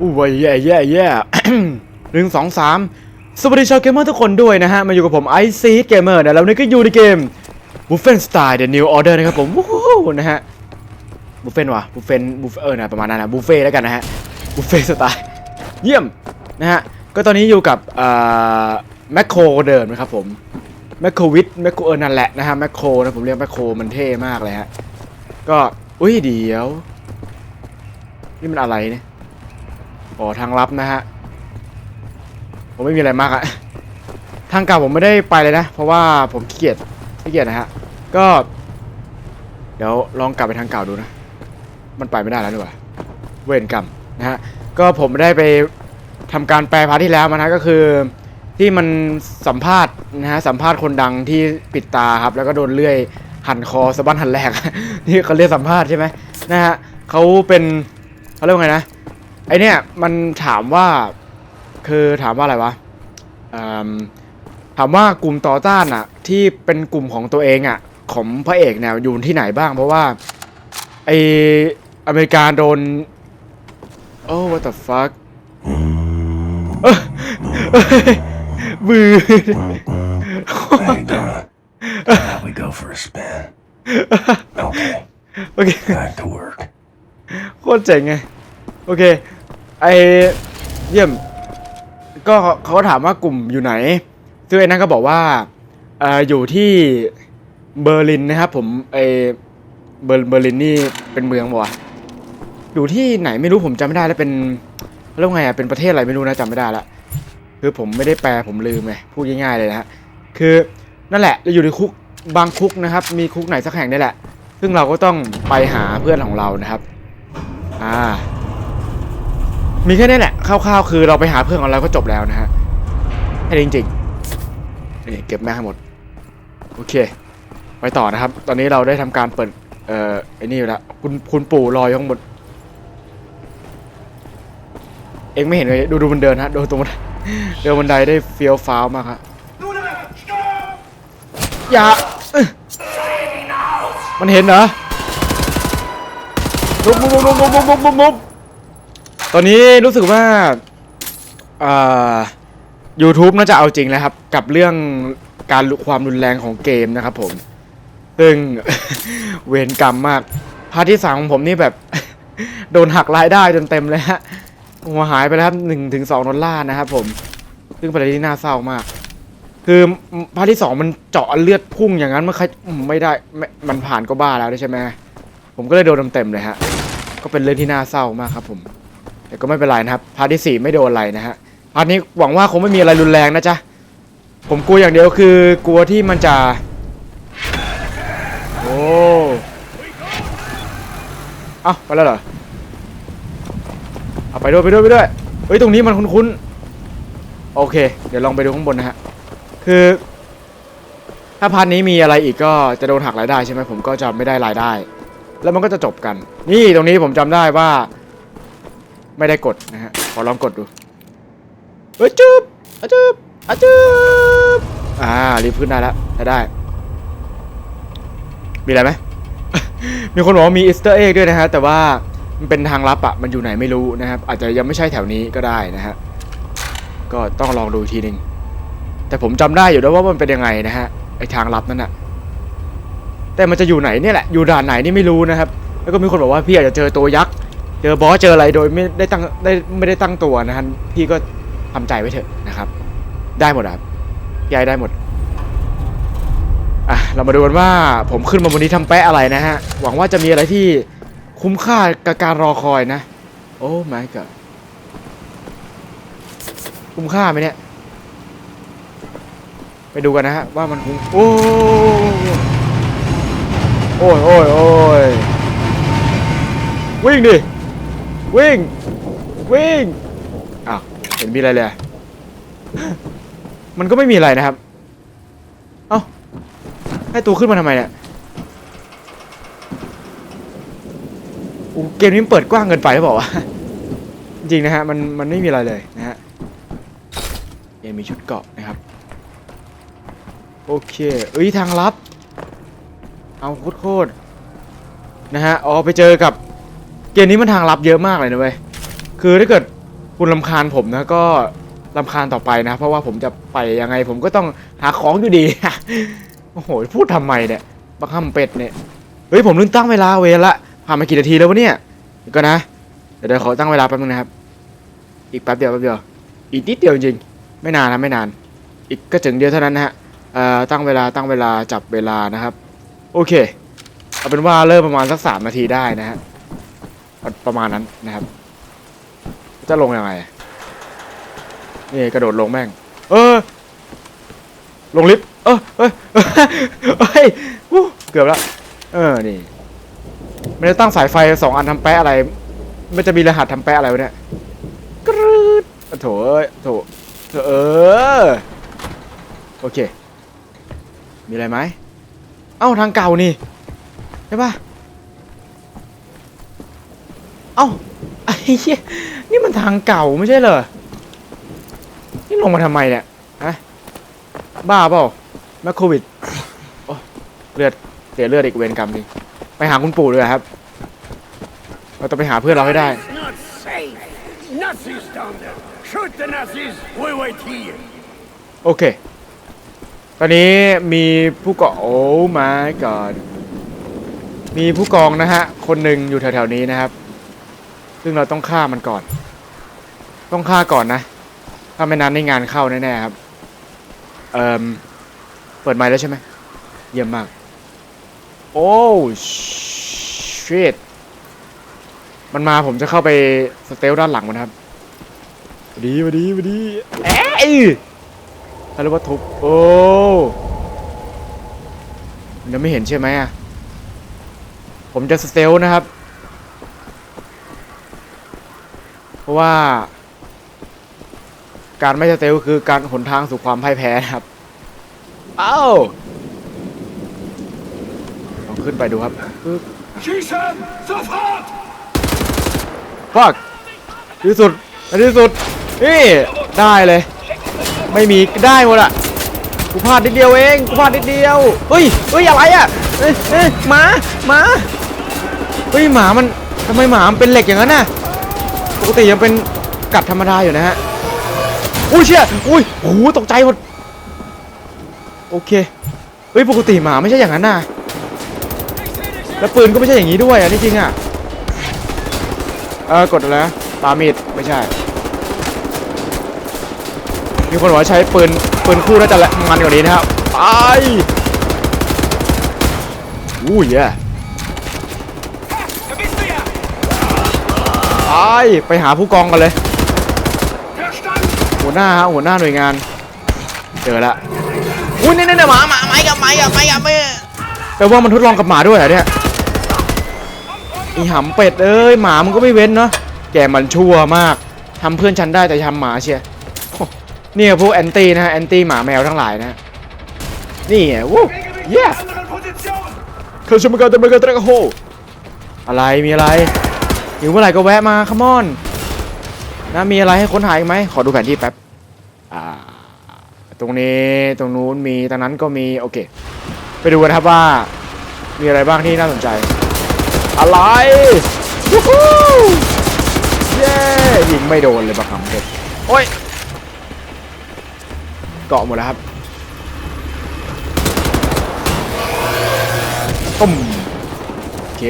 อู้วแย่แย่แย่หนึ่งสองสามสวัสดีชาวเกมเมอร์ทุกคนด้วยนะฮะ มาอยู่กับผมไอซีเกมเมอร์นะแล้วนนี้ก็อยู่ในเกม b u f f e n Style The New Order นะครับผมวู้ฮู้นะฮะบุฟเฟนวะบุฟเฟนบุฟเออนะประมาณนั้นนะบุฟเฟ่แล้วกันนะฮะบุฟเฟ่สไตล์เยี่ยมนะฮะก็ตอนนี้อยู่กับแมคโครเดิมนะครับผมแมคโครวิทแมคโครเออนั่นแหละนะฮะแมคโครนะผมเรียกแมคโครมันเท่มากเลยฮะก็อุ้ยเดี๋ยว นี่มันอะไรเนี่ย อ๋อทางลับนะฮะผมไม่มีอะไรมากอะทางเก่าผมไม่ได้ไปเลยนะ เพราะว่าผมขี้เกียจขี้เกียจนะฮะก็ เดี๋ยวลองกลับไปทางเก่าดูนะ มันไปไม่ได้แล้วดีกว่าเวรกรรมนะฮะก็ผมได้ไปทำการแปลพาร์ทที่แล้วมานะก็คือที่มันสัมภาษณ์นะฮะสัมภาษณ์คนดังที่ปิดตาครับ แล้วก็โดนเลื่อยหั่นคอสะบั้นหันแหลก นี่เขาเรียกสัมภาษณ์ใช่ไหมนะฮะเขาเป็นเขาเรียกว่าไงนะ ไอเนี่ยมันถามว่าคือถามว่าอะไรวะอืมถามว่ากลุ่มต่อต้านอะที่เป็นกลุ่มของตัวเองอะของพระเอกเนี่ยอยู่ที่ไหนบ้าง เพราะว่าไออเมริกาโดนโอ้ what the fuck เอ้ยเอ้ยมือ How you doing? Now we go for a spin. Okay, โอเค back to work. โคตรเจ๋งไง โอเค ไอเยี่ยม ก็เขาก็ถามว่ากลุ่มอยู่ไหน ซึ่งไอ้นั่นก็บอกว่าเอออยู่ที่เบอร์ลินนะครับผมไอเบอร์เบอร์ลินนี่เป็นเมืองปะวะอยู่ที่ไหนไม่รู้ผมจำไม่ได้แล้วเป็นเรียกว่าไงอะเป็นประเทศอะไรไม่รู้นะจำไม่ได้ละคือผมไม่ได้แปลผมลืมไงพูดง่ายๆเลยนะฮะคือนั่นแหละเราอยู่ในคุกบางคุกนะครับ มีคุกไหนสักแห่งนี่แหละ ซึ่งเราก็ต้องไปหาเพื่อนของเรานะครับ อ่า มีแค่นี้แหละคร่าวๆคือเราไปหาเพื่อนของเราก็จบแล้วนะฮะให้จริงๆนี่เก็บแม่ให้หมด โอเค ไปต่อนะครับ ตอนนี้เราได้ทำการเปิด เอ่อไอ้นี่อยู่ละคุณคุณปู่รอยทั้งหมดเองไม่เห็นเลยดูดูมันเดินฮะดูตรงบันเดินบันไดได้เฟี้ยวฟ้าวมากครับอย่ามันเห็นเหรอลุกลุกลุกลุกลุกลุกลุก ตอนนี้รู้สึกว่าอ่า YouTube น่าจะเอาจริงแล้วครับ กับเรื่องการความรุนแรงของเกมนะครับผม ซึ่ง เวรกรรมมากพาร์ทที่สามของผมนี่แบบ โดนหักรายได้จนเต็มเลยฮะหัวหายไปแล้วครับหนึ่งถึงสองดอลลาร์นะครับผม ซึ่งเป็นอะไรที่น่าเศร้ามาก คือพาร์ทที่สองมันเจาะเลือดพุ่งอย่างนั้นมันไม่ได้ม่มันผ่านก็บ้าแล้วใช่ไหมผมก็เลยโดนเต็มๆเลยฮะก็เป็นเรื่องที่น่าเศร้ามากครับผม แต่ก็ไม่เป็นไรนะครับพาร์ทที่สี่ไม่โดนอะไรนะฮะพาร์ทนี้หวังว่าคงไม่มีอะไรรุนแรงนะจ๊ะผมกลัวอย่างเดียวคือกลัวที่มันจะโอ้เอ้าไปแล้วเหรอเอาไปด้วยไปด้วยไปด้วยเฮ้ยตรงนี้มันคุ้นๆโอเค เดี๋ยวลองไปดูข้างบนนะฮะคือถ้าพาร์ทนี้มีอะไรอีกก็จะโดนหักรายได้ใช่ไหมผมก็จะไม่ได้รายได้ แล้วมันก็จะจบกัน นี่ตรงนี้ผมจำได้ว่า ไม่ได้กดนะฮะ ขอลองกดดูเฮ้ยจุ๊บอะจุ๊บอะจุ๊บอ่ารีบขึ้นได้แล้วใช้ได้ มีอะไรไหม มีคนบอกว่ามีอีสเตอร์เอ็กด้วยนะฮะ แต่ว่ามันเป็นทางลับอะมันอยู่ไหนไม่รู้นะครับ อาจจะยังไม่ใช่แถวนี้ก็ได้นะฮะ ก็ต้องลองดูอีกทีหนึ่งแต่ผมจำได้อยู่แล้วว่ามันเป็นยังไงนะฮะ ไอทางลับนั่นอะแต่มันจะอยู่ไหนเนี่ยแหละ อยู่ด่านไหนนี่ไม่รู้นะครับ แล้วก็มีคนบอกว่าพี่อาจจะเจอตัวยักษ์ เจอบอสเจออะไรโดยไม่ได้ตั้งได้ไม่ได้ตั้งตัวนะฮะพี่ก็ทำใจไว้เถอะนะครับ ได้หมดครับพี่ได้หมดอะเรามาดูกันว่าผมขึ้นมาบนนี้ทำแปะอะไรนะฮะหวังว่าจะมีอะไรที่คุ้มค่ากับการรอคอยนะ โอ้ my god คุ้มค่าไหมเนี่ยไปดูกันนะฮะว่ามันคุ้มโอ้โอ้ยโอ้ยโอ้ยวิ่งดิ วิ่ง วิ่งอ้าวเห็นมีอะไรเลย มันก็ไม่มีอะไรนะครับ เอ้า ให้ตัวขึ้นมาทำไมเนี่ยโอ้เกมนี้มันเปิดกว้างเกินไปหรือเปล่าวะจริงนะฮะ มัน มันไม่มีอะไรเลยนะฮะยังมีชุดเกาะนะครับ โอเค เอ้ย ทางลับ เอาโคตรๆนะฮะ อ๋อ ไปเจอกับ เกมนี้มันทางลับเยอะมากเลยนะเว้ย คือถ้าเกิดคุณลำคาญผมนะก็ลำคาญต่อไปนะ เพราะว่าผมจะไปยังไงผมก็ต้องหาของอยู่ดี โอ้โห พูดทำไมเนี่ยบักฮัมเป็ดเนี่ย เฮ้ยผมลืมตั้งเวลาเวลละผ่านมากี่นาทีแล้ววะเนี่ยเดี๋ยวก็นะเดี๋ยวเดี๋ยวขอตั้งเวลาแป๊บนึงนะครับ อีกแป๊บเดียวแป๊บเดียว อีกนิดเดียวจริง ไม่นานนะไม่นาน อีกก็ถึงเดียวเท่านั้นนะฮะ เอ่อตั้งเวลาตั้งเวลาจับเวลานะครับ โอเค เอาเป็นว่าเริ่มประมาณสักสามนาทีได้นะฮะ ประประมาณนั้นนะครับ จะลงยังไง นี่กระโดดลงแม่ง เออ ลงลิฟต์ เออเอ้ยเฮ้ยวู้เกือบแล้วเออ นี่ ไม่ได้ตั้งสายไฟสองอันทำแปะอะไร มันจะมีรหัสทำแปะอะไรวะเนี่ยกรึดโถเอ้ยโถเออ โอเค มีอะไรไหม เอ้า ทางเก่านี่ ใช่ปะเอ้าไอ้เหี้ยนี่มันทางเก่าไม่ใช่เหรอ นี่ลงมาทำไมเนี่ยฮะบ้าเปล่าแมคโควิดเลือดเสียเลือดอีกเวรกรรมจริไปหาคุณปู่เลยครับ เราต้องไปหาเพื่อนเราให้ได้ โอเค ตอนนี้มีผู้กองโอ้ my god มีผู้กองนะฮะ คนหนึ่งอยู่แถวๆนี้นะครับ ซึ่งเราต้องฆ่ามันก่อน ต้องฆ่าก่อนนะ ถ้าไม่นั้นในงานเข้าแน่ๆครับ เอ่มเปิดไมค์แล้วใช่ไหม เยี่ยมมาก โอ้ชิตมันมาผมจะเข้าไปสเตลด้านหลังมันครับสวัสดีสวัสดีสวัสดีเอ้ยเขาเรียกว่าทุโอ้ยังไม่เห็นใช่ไหมอะ ผมจะสเตลนะครับ เพ ราะว่า การไม่สเตลคือการหนทางสู่ความพ่ายแพ้นะครับ เอ้าลองขึ้นไปดูครับปึ๊บ Schießen! Sofort! ฟักที่สุดในที่สุด นี่ ได้เลย ไม่มีได้หมดอะกูพลาดนิดเดียวเอง กูพลาดนิดเดียวเฮ้ยเฮ้ย อะไรอะเอ้ยเอ้ยหมา หมา เฮ้ย หมามันทำไมหมามันเป็นเหล็กอย่างนั้นน่ะป กติยังเป็นกัดธรรมดาอยู่นะฮะ อุ้ยเชี่ย อุ้ยโอ้โหตกใจหมด โอเค เฮ้ย ปกติหมาไม่ใช่อย่างนั้นนะแล้วปืนก็ไม่ใช่อย่างนี้ด้วยอะนี่จริงอะ เออกดอะไรนะปามีดไม่ใช่ มีคนบอกว่าใช้ปืนปืนคู่น่าจะละมันกว่านี้นะครับ ไปอู้ยอะ ไปไปหาผู้กองกันเลย Verstanden! หัวหน้าฮะหัวหน้าหน่วยงาน เจอละอุ้ยนี่นี่หมาหมาไม้กับไม้กับไม้กับไม่แปลว่ามันทดลองกับหมาด้วยเหรอเนี่ยไอหำเป็ดเอ้ยหมามันก็ไม่เว้นเนาะแกมันชั่วมากทำเพื่อนฉันได้แต่ทำหมาเชียโอ้เนี่ยพวกแอนตี้นะฮะแอนตี้หมาแมวทั้งหลายนะนี่ไงวู้ yes Anderen Position! เขาชมกันแต่เมื่อกันตะโฮอะไรมีอะไร อยู่เมื่อไหร่ก็แวะมาคัมอนนะมีอะไรให้ค้นหาอีกไหมขอดูแผนที่แป๊บอ่าตรงนี้ตรงนู้นมีตรงนั้นก็มีโอเค ไปดูกันครับว่า มีอะไรบ้างที่น่าสนใจ อะไรวู้ฮู้เย้ยิงไม่โดนเลยบักคำเด็ดโอ้ยเกาะหมดแล้วครับตุ้มโอเค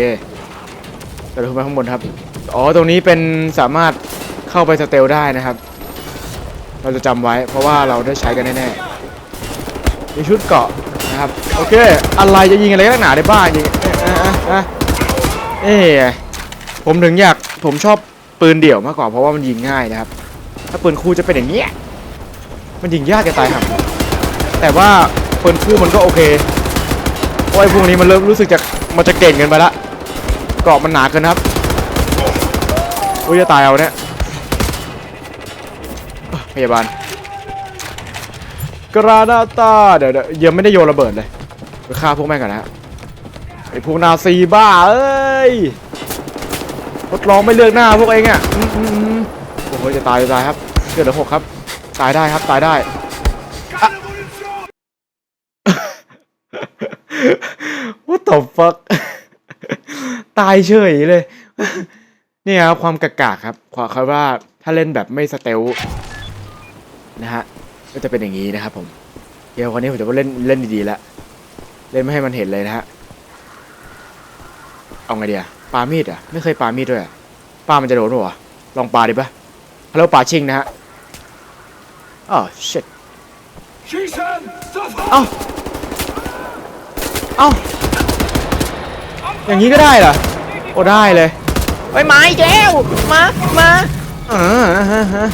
เราขึ้นไปข้างบนครับ อ๋อ ตรงนี้เป็นสามารถเข้าไปสเตลได้นะครับ เราจะจำไว้เพราะว่าเราได้ใช้กันแน่ๆ มีชุดเกาะนะครับ โอเค อะไรจะยิงอะไรนักหนาได้บ้างยิงเอ๊ะอ๊ะอ๊ะเอ๊ะผมถึงอยาก ผมชอบปืนเดี่ยวมากกว่าเพราะว่ามันยิงง่ายนะครับ ถ้าปืนคู่จะเป็นอย่างเงี้ย มันยิงยากจะตายครับ แต่ว่าปืนคู่มันก็โอเคโอ้ยพวกนี้มันเริ่มรู้สึกจะมันจะเก่งกินไปละ เกาะมันหนาเกินครับโอ้ยจะตายเอาเนี่ยพยาบาลกรานาตาเดี๋ยวเดี๋ยวยังไม่ได้โยนระเบิดเลยไปฆ่าพวกแม่งก่อนนะฮะไอพวกนาซีบ้าเอ้ยทดลองไม่เลือกหน้าพวกเองอะอืมอืมอืมโอ้โหจะตายจะตายครับเกิดเหลือหกครับ ตายได้ครับตายได้ What the fuck ตายเฉยเลย นี่ครับความกากๆครับความเขาว่าถ้าเล่นแบบไม่สเตลนะฮะก็จะเป็นอย่างนี้นะครับผมเดี๋ยววันนี้ผมจะเล่นเล่นดีๆแล้วเล่นไม่ให้มันเห็นเลยนะฮะเอาไงดีอะปามีดอะไม่เคยปามีดด้วยอะปามันจะโดนปะวะลองปาดิปะฮัลโหลปาชิงนะฮะอ๋อ shit Schießen! Sofort! เอ้าเอ้า อย่างนี้ก็ได้เหรอ โอ้ได้เลยไปไม้แก้ว มา มาอ่าฮะฮะ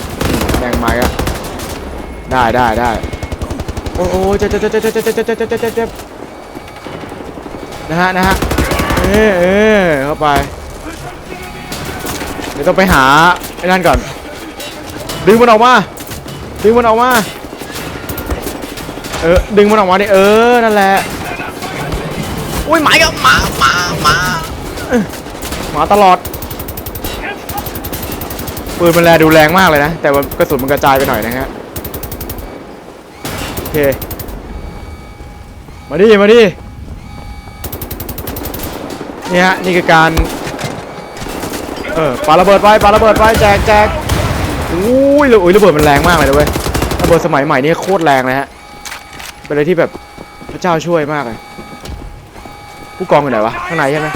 แรงไม้อะได้ได้ได้โอ้โอ้เจ็บเจ็บเจ็บเจ็บเจ็บเจ็บเจ็บเจ็บเจ็บเจ็บเจ็บนะฮะนะฮะเออเออเข้าไป เดี๋ยวต้องไปหาไอ้นั่นก่อน ดึงมันออกมา ดึงมันออกมา เออ ดึงมันออกมาดิ เออ นั่นแหละ อุ้ยหมายกับหมาหมาหมาเอ้ยห มาตลอดปืนมันแลดูแรงมากเลยนะ แต่ว่ากระสุนมันกระจายไปหน่อยนะฮะโอเคมาดิมาดินี่ฮะนี่คือการเออปาระเบิดไปปาระเบิดไปแจกแจกอุ้ยอุ้ยระเบิดมันแรงมากเลยนะเว้ยระเบิดสมัยใหม่นี่โคตรแรงเลยฮะเป็นอะไรที่แบบพระเจ้าช่วยมากเลยผู้กองอยู่ไหนวะข้างในใช่ไหม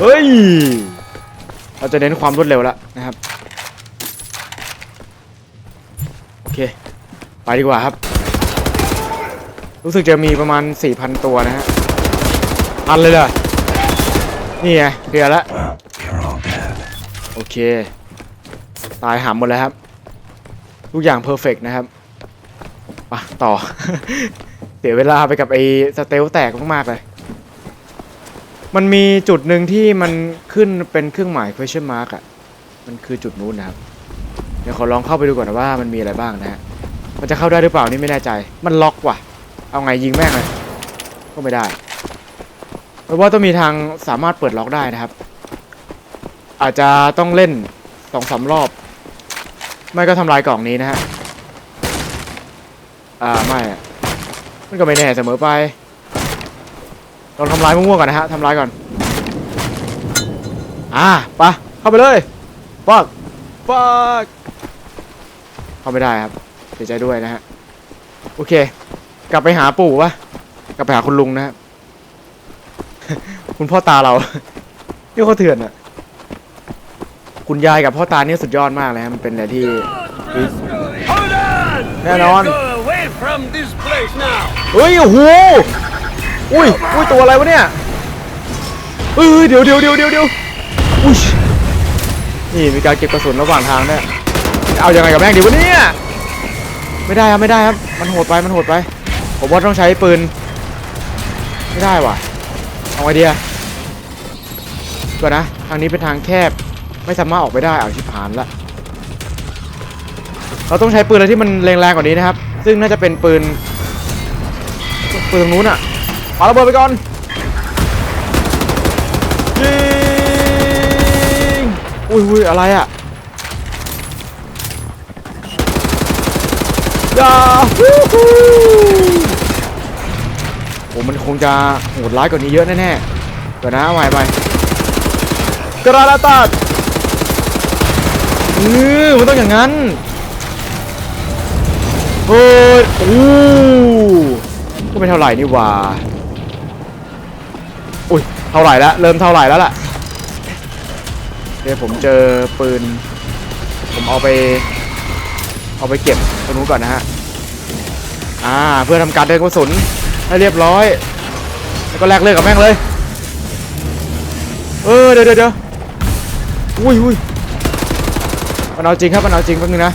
เฮ้ย เราจะเน้นความรวดเร็วแล้วนะครับ โอเค ไปดีกว่าครับ รู้สึกจะมีประมาณ 4,000 ตัวนะฮะพันเลยเหรอนี่ไงเดือแล้วโอเค ตายหามหมดแล้วครับ ทุกอย่างเพอร์เฟกนะครับไปะต่อ เสียเวลาไปกับไอ้สเตลแตกมากๆเลย มันมีจุดหนึ่งที่มันขึ้นเป็นเครื่องหมาย question mark อะมันคือจุดนู้นนะครับ เดี๋ยวขอลองเข้าไปดูก่อนนะว่ามันมีอะไรบ้างนะฮะ มันจะเข้าได้หรือเปล่านี่ไม่แน่ใจ มันล็อกว่ะ เอาไงยิงแม่งเลยก็ไม่ได้เพราะว่าต้องมีทางสามารถเปิดล็อกได้นะครับ อาจจะต้องเล่นสองสามรอบ ไม่ก็ทำลายกล่องนี้นะฮะ อ่าไม่อะมันก็ไม่แน่เสมอไป ลองทำลายมั่วๆก่อนนะฮะทำลายก่อน อ่าไปะเข้าไปเลยฟักฟักเข้าไม่ได้ครับเสียใจด้วยนะฮะ โอเค กลับไปหาปู่วะกลับไปหาคุณลุงนะฮะคุณพ่อตาเรานี่เขาเถื่อนอะคุณยายกับพ่อตาเนี่ยสุดยอดมากเลยครับมันเป็นอะไรที่ Hold on! Head We'll on. go away from this place now. เฮ้ยโอ้โห อุ้ยอุ้ยตัวอะไรวะเนี่ยเอ้ยเดี๋ยวเดี๋ยวเดี๋ยวเดี๋ยวเดี๋ยวอุ้ยนี่มีการเก็บกระสุนระหว่างทางเนี่ยเอาอยังไงกับแม่งดีวะเนี่ยไม่ได้ครับไม่ได้ครับมันโหดไปมันโหดไป ผมว่าต้องใช้ปืนไม่ได้ว่ะเอาไอเดียก่อนนะทางนี้เป็นทางแคบ ไม่สามารถออกไปได้เอาชิบหานละเราต้องใช้ปืนอะไรที่มันแรงๆกว่านี้นะครับ ซึ่งน่าจะเป็นปืนปืนตรงนู้นอะ ปาระเบิดไปก่อนยิงอุ้ยอุ้ยอะไรอะยาฮู้ฮู้โอ้มันคงจะโหดร้ายกว่านี้เยอะแน่ๆเดี๋ยวนะเอาใหม่ไปกระดาตัดเออมันต้องอย่างนั้นเฮ้ยอู้ก็ไม่เท่าไหร่นี่หว่า ท่าไหร่แล้วเริ่มเท่าไหร่แล้วล่ะเดี๋ยวผมเจอปืน ผมเอาไป เอาไปเก็บตรงนู้นก่อนนะฮะอ่าเพื่อทำการเดินกระสุนให้เรียบร้อย แล้วก็แลกเลือกับแม่งเลย เออเดี๋ยวเดี๋ยวอุ้ยอุ้ยมันเอาจริงครับมันเอาจริงแป๊บนึงนะ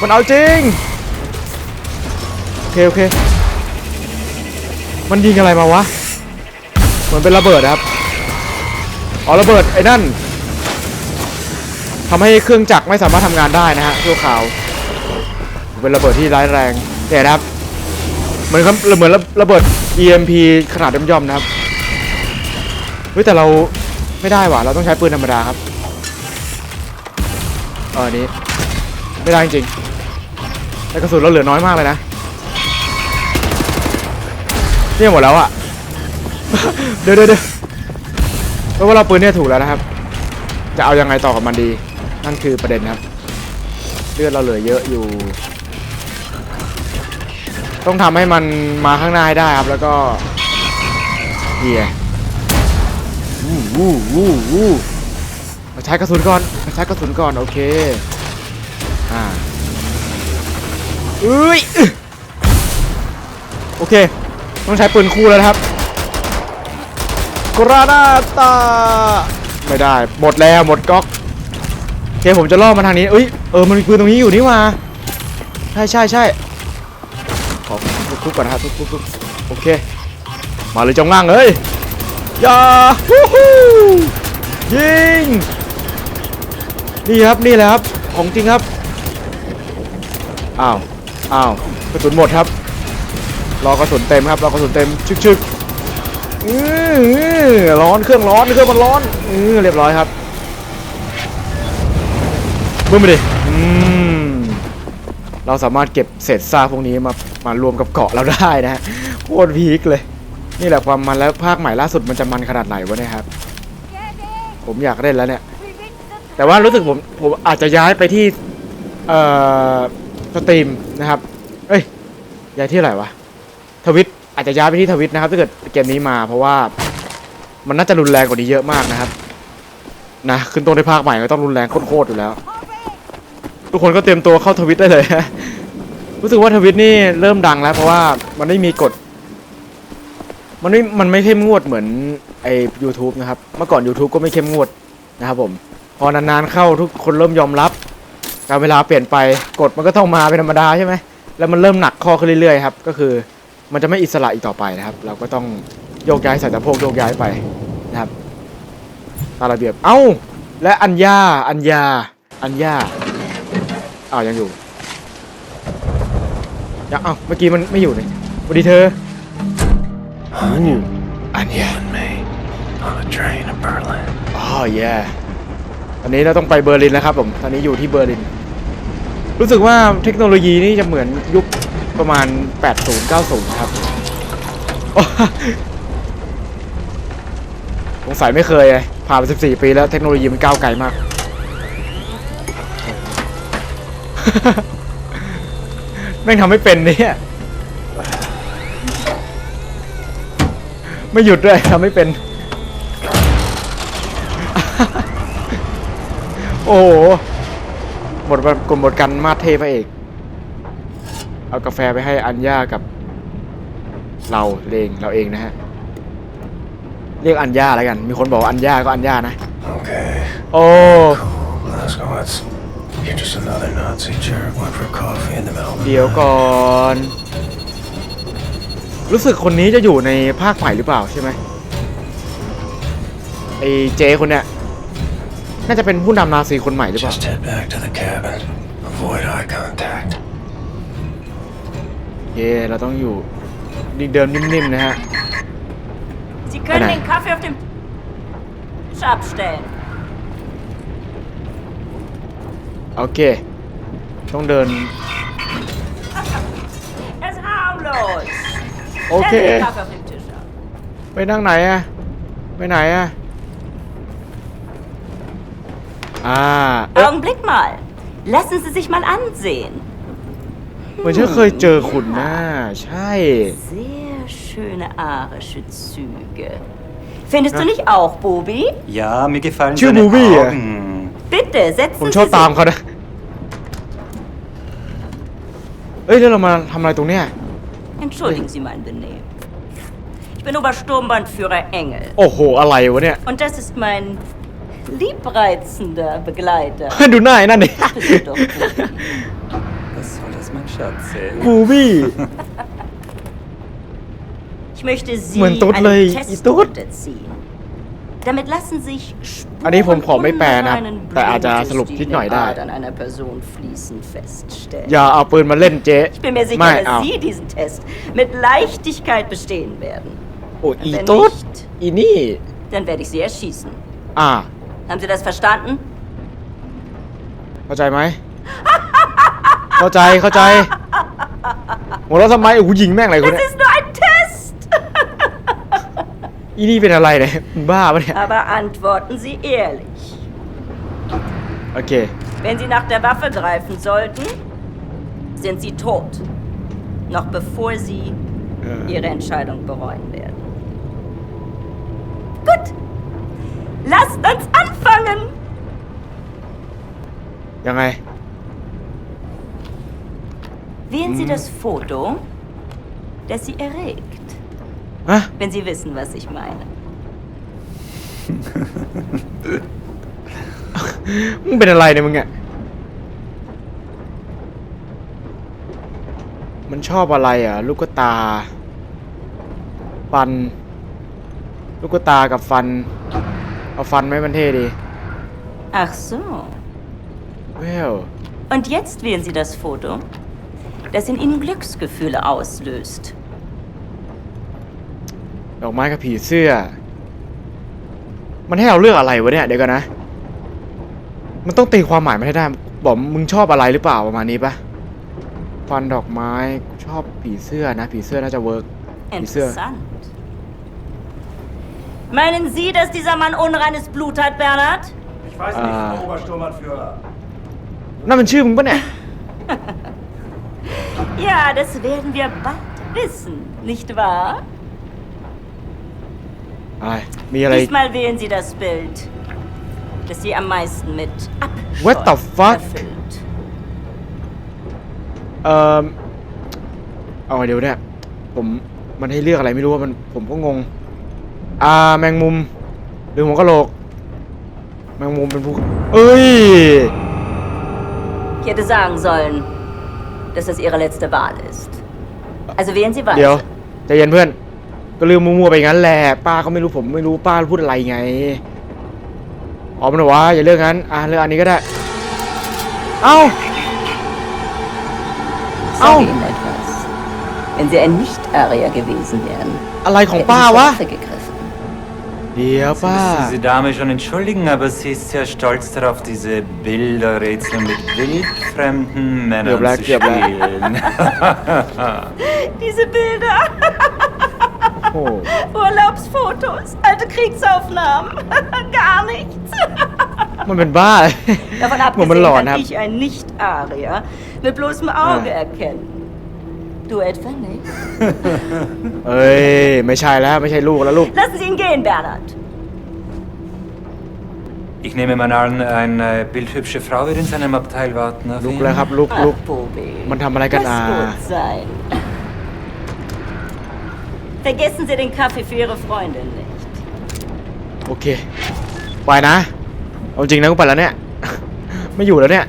มันเอาจริงโอเคโอเคมันยิงอะไรมาวะ มือนเป็นระเบิดครับอ๋อระเบิดไอ้นั่นทำให้เครื่องจักรไม่สามารถทำงานได้นะฮะชั่วคราวเป็นระเบิดที่ร้ายแรงแต่นะครับเหมือนครับเหมือนระระเบิด EMP ขนาดย่อมๆนะครับเฮ้ยแต่เราไม่ได้ว่ะเราต้องใช้ปืนธรรมดาครับเออนนี้ไม่ได้จริงๆแต่กระสุนเราเหลือน้อยมากเลยนะเนี่ยหมดแล้วอะ เดี๋ยวเดี๋ยวเดี๋ยวเพราะว่าเราปืนเนี่ยถูกแล้วนะครับ จะเอายังไงต่อกับมันดี นั่นคือประเด็นครับ เลือดเราเหลือเยอะอยู่ ต้องทำให้มันมาข้างหน้าให้ได้ครับ แล้วก็เฮียวู้วู้วู้วู้มาใช้กระสุนก่อนมาใช้กระสุนก่อนโอเค อ่าเอ้ยโอเค ต้องใช้ปืนคู่แล้วครับ กรานาตา ไม่ได้ หมดแล้วหมดก๊อกโอเคผมจะล่อมาทางนี้เอ้ยเออมันมีปืนตรงนี้อยู่นี่มาใช่ใช่ใช่ขอทุบๆก่อนนะครับทุบๆๆโอเค มาเลยจงล่างเอ้ยอย่าฮู้ฮู้ยิงนี่ครับนี่แหละครับของจริงครับอ้าวอ้าวกระสุนหมดครับ รอกระสุนเต็มครับรอกระสุนเต็มชึกชึกอือ ออร้อนเครื่องร้อนเครื่องมันร้อนเออเรียบร้อยครับบึ้มไปดิอืมเราสามารถเก็บเศษซากพวกนี้มามารวมกับเกาะเราได้นะฮะโคตรพีคเลย นี่แหละความมันแล้วภาคใหม่ล่าสุดมันจะมันขนาดไหนวะเนี่ยครับ ผมอยากเล่นแล้วเนี่ย แต่ว่ารู้สึกผมผมอาจจะย้ายไปที่เอ่อสตรีมนะครับ เอ้ยย้ายที่ไหนวะทวิตอาจจะย้ายไปที่ทวิตนะครับถ้าเกิดเกมนี้มาเพราะว่า มันน่าจะรุนแรงกว่านี้เยอะมากนะครับ นะขึ้นต้นในภาคใหม่ก็ต้องรุนแรงโคตรๆอยู่แล้ว ทุกคนก็เตรียมตัวเข้าทวิตได้เลยรู้สึกว่าทวิตนี่เริ่มดังแล้ว เพราะว่ามันไม่มีกฎมันไม่ มันไม่เข้มงวดเหมือนไอ้ YouTube นะครับ เมื่อก่อน YouTube ก็ไม่เข้มงวดนะครับผม พอนานๆเข้าทุกคนเริ่มยอมรับ การเวลาเปลี่ยนไปกฎมันก็ต้องมาเป็นธรรมดาใช่ไหมแล้วมันเริ่มหนักข้อขึ้นเรื่อยๆครับ ก็คือมันจะไม่อิสระอีกต่อไปนะครับ เราก็ต้อง โยกย้ายสายตะโพกโยกย้ายไปนะครับตามระเบียบเอ้า และอัญญาอัญญาอัญญาอ้าวยังอยู่ยังเอ้าเมื่อกี้มันไม่อยู่เลยสวัสดีเธออู้อันเนี้ย and me on a train to Berlin. อ๋อแย่ตอนนี้เราต้องไปเบอร์ลินแล้วครับผม ตอนนี้อยู่ที่เบอร์ลิน รู้สึกว่าเทคโนโลยีนี่จะเหมือนยุคประมาณ 80 90 ครับโอ้ สงสัยไม่เคยไงผ่านไป14 ปีแล้วเทคโนโลยีมันก้าวไกลมาก แม่งทำไม่เป็นเนี่ย ไม่หยุดด้วยทำไม่เป็น โอ้โหหมดกลหมดกันมาเทพระเอก เอากาแฟไปให้อัญญากับ เราเองเราเองนะฮะ เรียกอัญญาแล้วกัน มีคนบอกว่าอัญญาก็อัญญานะ Okay, โอ้ let's go. Let's. You're just another Nazi jerk. Went for coffee in the middle of the เดี๋ยว night. ก่อน รู้สึกคนนี้จะอยู่ในภาคใหม่หรือเปล่าใช่ไหมไอ้เจคนเนี้ยน่าจะเป็นผู้นำนาซีคนใหม่หรือเปล่า Just head back to the cabin. Avoid eye contact. เย่เราต้องอยู่เดินนิ่มๆนะฮะ Sie können Nein. den Kaffee auf dem Tisch abstellen. โอเค ต้องเดิน Er ist harmlos. โอเค Stellen Sie den Kaffee auf dem Tisch ab. ไปนั่งไหนอะไปไหนอะอ่าเอ๊ะ Augenblick mal. Lassen Sie sich mal ansehen. เหมือนฉันเคยเจอคุณนะใช่ Sehr schöne arische Züge. Findest du nicht auch, Bubi? Ja, mir gefallen Tschüss, seine Bubi. Augen. Bitte, ผม setzen ชอบ Sie ตาม sich. เขานะ เอ้ยแล้วเรามาทำอะไรตรงเนี้ย Entschuldigen Sie mein Benehmen. Ich bin Obersturmbannführer Engel. โอ้โห อะไรวะเนี่ย Und das ist mein liebreizender Begleiter. ดูหน้าไอ้นั่นดิ Bitte doch, Bubi. Was soll das, mein Schatz? ey? บูบี้ Ich möchte Sie Mein Tod einem lei- Test Tod. unterziehen. Damit lassen sich อันนี้ผมขอไม่แปลนะครับ unreinen แต่อาจจะสรุป Blutes, นิด die หน่อย in den ได้ Adern einer Person fließen, feststellen. อย่าเอาปืนมาเล่นเจ๊ Ich bin mir ไม่ sicher, เอา dass Sie diesen Test mit Leichtigkeit bestehen werden. โอ้อี Wenn ตุ๊ด nicht, อีนี่ dann werde ich Sie erschießen. อ่า Haben Sie das verstanden? เข้าใจไหม เข้าใจเข้าใจหัวเราะทำไมโอ้โหยิงแม่งอะไรคน Das เนี้ย ist nur ein Test! อีนี่เป็นอะไรเนี่ยมึงบ้าปะเนี่ย Aber antworten Sie ehrlich. โอเค Wenn Sie nach der Waffe greifen sollten, sind Sie tot. Noch bevor Sie Ihre Entscheidung bereuen werden. Gut. Lasst uns anfangen. ยังไง Wählen Sie das Foto, das Sie erregt. ฮะ Wenn Sie wissen, was ich meine. มึงเป็นอะไรเนี่ยมึงอะมันชอบอะไรอ่ะ ลูกตา ฟัน ลูกตากับฟัน เอาฟันไหมมันเท่ดี Ach so. เวล Und jetzt wählen Sie das Foto, das in Ihnen Glücksgefühle auslöst. ดอกไม้กับผีเสื้อ มันให้เราเลือกอะไรวะเนี่ยเดี๋ยวกันนะ มันต้องตีความหมายมันให้ได้ บอกมึงชอบอะไรหรือเปล่าประมาณนี้ปะฟันดอกไม้ชอบผีเสื้อนะ ผีเสื้อน่าจะเวิร์กผีเสื้อ Interessant. Meinen Sie, dass dieser Mann unreines Blut hat, Bernhard? Ich weiß nicht, Frau Obersturmanführer. นั่นมันชื่อมึงปะเนี่ย Ja, das werden wir bald wissen, nicht wahr? อะไรมีอะไร Diesmal wählen Sie das Bild, das Sie am meisten mit Abscheu What the fuck? erfüllt. เอ่อเอาไงเดี๋ยวเนี่ย ผมมันให้เลือกอะไรไม่รู้ว่ามันผมก็งง อ่าแมงมุม หรือหัวกะโหลก แมงมุมเป็นผู้เอ้ย Ich hätte sagen sollen, dass das Ihre letzte Wahl ist. Also wählen Sie เดี๋ยว weiter. ใจเย็นเพื่อน ก็ลืมมัวๆไปงั้นแหละป้าก็ไม่รู้ผมไม่รู้ป้าพูดอะไรไงอ๋อมันบอกว่าอย่าเลือกงั้นอะเลือกอันนี้ก็ได้เอ้า Ich Au. sage Ihnen etwas. Wenn Sie ein Nicht-Arier gewesen wären, อะไรของ hätten ป้า Sie วะ zur Waffe gegriffen. เดี๋ยวป้า Müssen Sie Dame schon entschuldigen, aber sie ist sehr stolz darauf, diese Bilderrätsel mit wildfremden Männern Black, zu ja, Black. spielen. Diese Bilder, โอ้ Urlaubsfotos, alte Kriegsaufnahmen, gar nichts. มันเป็นบ้า Davon เหมือนมัน abgesehen หลอน kann ครับ ich ein Nicht-Arier mit bloßem Auge Ah. erkennen. Du etwa nicht? เอ้ย ไม่ใช่แล้ว ไม่ใช่ลูกแล้วลูก Lassen Sie ihn gehen, Bernhard. Ich nehme mal an, eine bildhübsche Frau wird in seinem Abteil warten auf ลุก ihn. แล้วครับ ลุก Ach, ลุก Bobi. มันทำอะไรกัน Lass อ่ะ gut sein. Vergessen Sie den Kaffee für Ihre Freundin nicht. โอเค ไปนะเอาจริงนะกูไปแล้วเนี่ย ไม่อยู่แล้วเนี่ย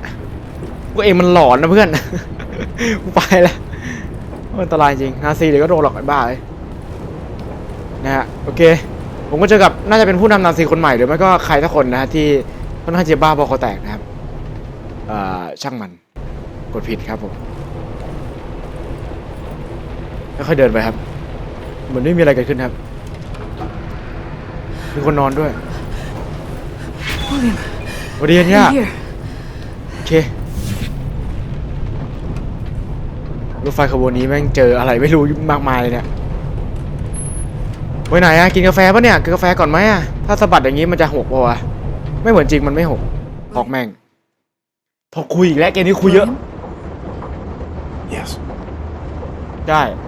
กูเองมันหลอนนะเพื่อน กูไปแล้วอันตรายจริงนาซีเดี๋ยวก็โดนหลอกไอ้บ้าเลยนะฮะโอเค ผมก็เจอกับน่าจะเป็นผู้นำนาซีคนใหม่หรือไม่ก็ใครสักคนนะฮะที่ค่อนข้างจะบ้าบอคอแตกนะครับเอ่อช่างมันกดผิดครับผมค่อยๆเดินไปครับ เหมือนไม่มีอะไรเกิดขึ้นครับ มีคนนอนด้วย William, สวัสดีเนี่ย I'm here. โอเค รถไฟขบวนนี้แม่งเจออะไรไม่รู้มากมายเลยเนี่ยไปไหนอะกินกาแฟปะเนี่ยกินกาแฟก่อนไหมอะถ้าสะบัดอย่างนี้มันจะหกปะวะไม่เหมือนจริงมันไม่หกพอกแม่ง พอคุยอีกแล้วเกมนี้คุยเยอะ William, Yes. ได้ is that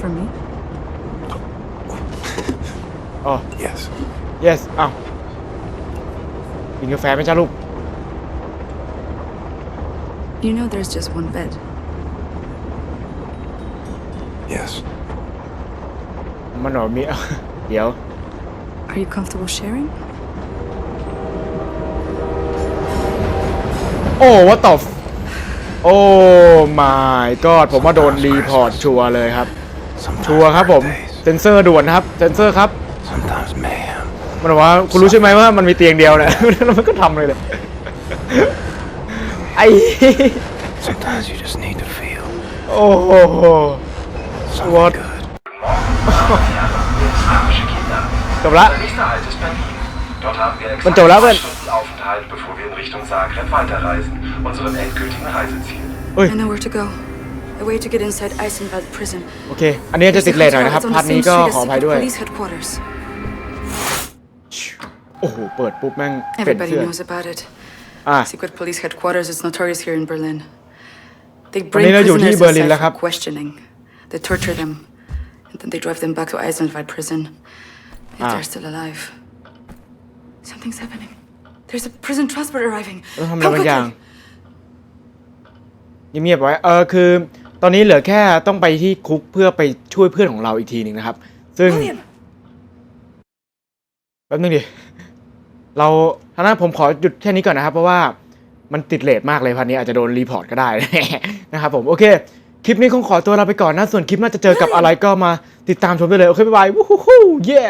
for me? อ๋อ Yes. yes อ้าวกินกาแฟไหมจ้าลูก You know there's just one bed. Yes. มันหนอมี เดี๋ยว Are you comfortable sharing? โอ้ what the f- โอ้ my god ผมว่าโดนรีพอร์ตชัวร์เลยครับ Sometimes ชัวร์ครับผม days, เซนเซอร์ด่วนนะครับเซนเซอร์ครับ sometimes mayhem. มันบอกว่าคุณรู้ใช่ไหมว่ามันมีเตียงเดียวเนี่ยแล้วมันก็ทำเลยเลยไอ้ Sometimes you just need to feel โอ้โห something What? good. จบละ Der nächste Halt ist Berlin. Dort haben wir Und exakt Joe zwei Lovett. Stunden A way to get inside Eisenwald prison. โอเค อันนี้จะติดเลทหน่อยนะครับ It's on พาร์ท the นี้ same ก็ street as ขออภัย secret ด้วย police headquarters. โอ้โห เปิดปุ๊บแม่งเปลี่ยน Everybody เสื้อ knows about it. อ่ะ Secret police headquarters is notorious here in Berlin. They วัน bring นี้เราอยู่ที่ prisoners เบอร์ลิน inside แล้วครับ for questioning. They torture them. And then they drive them back to Eisenwald prison. If Ah. they're still alive. Something's happening. There's a prison transport arriving. ต้องทำอะไร Come บางอย่าง quickly. เงียบๆไว้ เออคือ ตอนนี้เหลือแค่ต้องไปที่คุกเพื่อไปช่วยเพื่อนของเราอีกทีหนึ่งนะครับ ซึ่ง William, แป๊บนึงดิเราท่านั้นผมขอหยุดแค่นี้ก่อนนะครับ เพราะว่ามันติดเลทมากเลยพันนี้อาจจะโดนรีพอร์ตก็ได้ นะครับผมโอเค คลิปนี้คงขอตัวลาไปก่อนนะ ส่วนคลิปหน่าจะเจอกับอะไรก็มาติดตามชมได้เลย โอเค บ๊ายบาย วู้ฮู้เย้